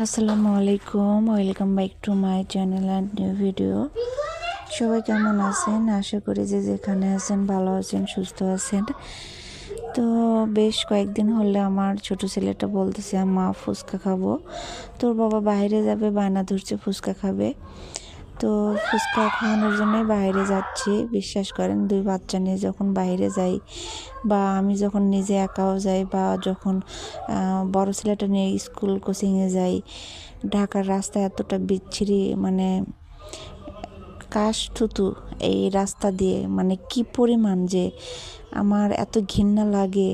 আসসালামু আলাইকুম, welcome back to my channel and new video. সবাই কেমন আছেন? আশা করি যে যেখানে আছেন ভালো আছেন, সুস্থ আছেন। তো বেশ কয়েকদিন হলে আমার ছোট ছেলেটা বলতেছে, মা, ফুচকা খাব। তোর বাবা বাইরে যাবে, বায়না ধরছে, ফুচকা খাবে। তো ফুচকা খাওয়ানোর জন্যই বাইরে যাচ্ছি। বিশ্বাস করেন, দুই বাচ্চা নিয়ে যখন বাইরে যাই বা আমি যখন নিজে একাও যাই বা যখন বড় ছেলেটা নিয়ে স্কুল কোচিংয়ে যাই, ঢাকার রাস্তা এতটা বিচ্ছিরি মানে কাশ থুতু এই রাস্তা দিয়ে মানে কি পরিমাণ যে আমার এত ঘৃণা লাগে।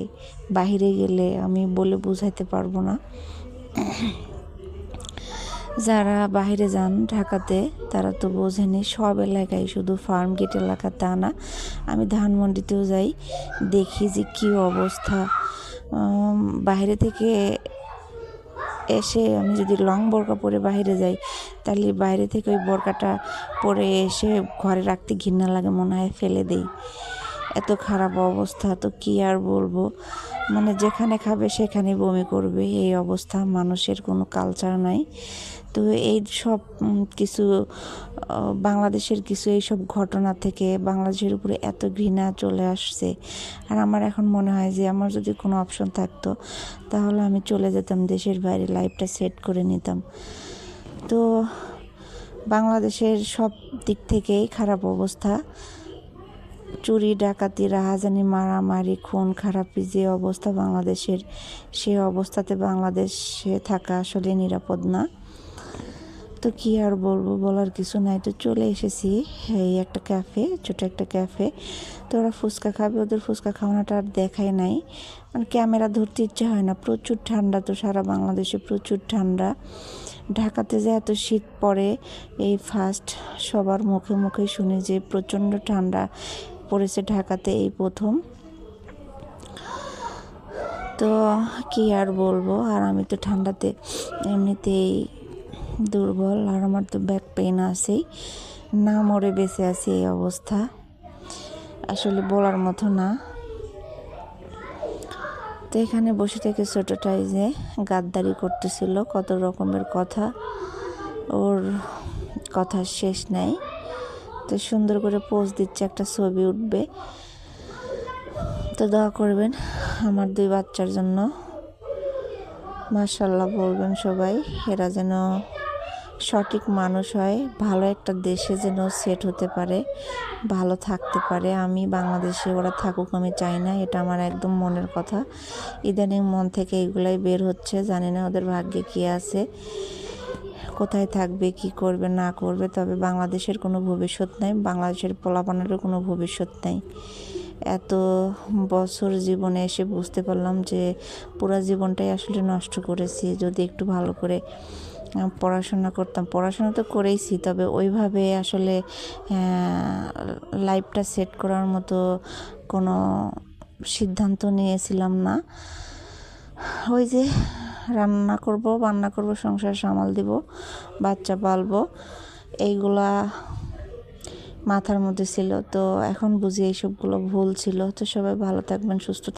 বাহিরে গেলে আমি বলে বোঝাইতে পারব না। যারা বাইরে যান ঢাকাতে, তারা তো বোঝেনি সব এলাকায় শুধু ফার্ম গেট এলাকা তা না। আমি ধানমন্ডিতেও যাই, দেখি যে কী অবস্থা। বাইরে থেকে এসে আমি যদি লং বোরকা পরে বাইরে যাই, তাহলে বাইরে থেকে ওই বোরকাটা পরে এসে ঘরে রাখতে ঘৃণা লাগে, মনে হয় ফেলে দেই। এত খারাপ অবস্থা, তো কী আর বলব? মানে যেখানে খাবে সেখানে বমি করবে, এই অবস্থা। মানুষের কোনো কালচার নাই। তো এই সব কিছু বাংলাদেশের কিছু এইসব ঘটনা থেকে বাংলাদেশের উপরে এত ঘৃণা চলে আসছে। আর আমার এখন মনে হয় যে, আমার যদি কোনো অপশন থাকতো, তাহলে আমি চলে যেতাম, দেশের বাইরে লাইফটা সেট করে নিতাম। তো বাংলাদেশের সব দিক থেকেই খারাপ অবস্থা। চুরি, ডাকাতি, রাহাজানি, মারামারি, খুন, খারাপি যে অবস্থা বাংলাদেশের, সে অবস্থাতে বাংলাদেশে থাকা আসলে নিরাপদ না। তো কী আর বলব, বলার কিছু নাই। তো চলে এসেছি এই একটা ক্যাফে ছোটো একটা ক্যাফে তো ওরা ফুচকা খাবে, ওদের ফুচকা খাওয়ানোটা আর দেখায় নাই। মানে ক্যামেরা ধরতে ইচ্ছে হয় না, প্রচুর ঠান্ডা তো সারা বাংলাদেশে, প্রচুর ঠান্ডা। ঢাকাতে যে এত শীত পড়ে, এই ফার্স্ট সবার মুখে মুখে শুনি যে প্রচণ্ড ঠান্ডা। পড়েছে ঢাকাতে এই প্রথম। তো কি আর বলব, আর আমি তো ঠান্ডাতে এমনিতেই দুর্বল, আর আমার তো ব্যাক পেইন আছেই। না মরে বেঁচে আছি এই অবস্থা। আসলে বলার মতো না। তো এখানে বসে থেকে ছোটোটাই যে গাদ্দারি করতেছিল, কত রকমের কথা। ওর কথা শেষ নাই। তো সুন্দর করে পোজ দিচ্ছে, একটা ছবি উঠবে। তো দোয়া করবেন আমার দুই বাচ্চার জন্য। মার্শাল্লাহ বলবেন সবাই, এরা যেন সঠিক মানুষ হয়, ভালো একটা দেশে যেন সেট হতে পারে, ভালো থাকতে পারে। আমি বাংলাদেশে ওরা থাকুক, আমি চাই না, এটা আমার একদম মনের কথা। ইদানিং মন থেকে এগুলাই বের হচ্ছে, জানি না ওদের ভাগ্যে কী আছে। কোথায় থাকবে, কি করবে, না করবে, তবে বাংলাদেশের কোনো ভবিষ্যৎ নাই, বাংলাদেশের পোলাপানেরও কোনো ভবিষ্যৎ নাই। এত বছর জীবনে এসে বুঝতে পারলাম যে পুরা জীবনটাই আসলে নষ্ট করেছি। যদি একটু ভালো করে পড়াশোনা করতাম, পড়াশোনা তো করেইছি, তবে ওইভাবে আসলে লাইফটা সেট করার মতো কোনো সিদ্ধান্ত নিয়েছিলাম না। ওই যে রান্না করব, বান্না করব, সংসার সামাল দিব, বাচ্চা পালবো। এইগুলা মাথার মধ্যে ছিল। তো এখন বুঝি এইসবগুলো ভুল ছিল। তো সবাই ভালো থাকবেন, সুস্থ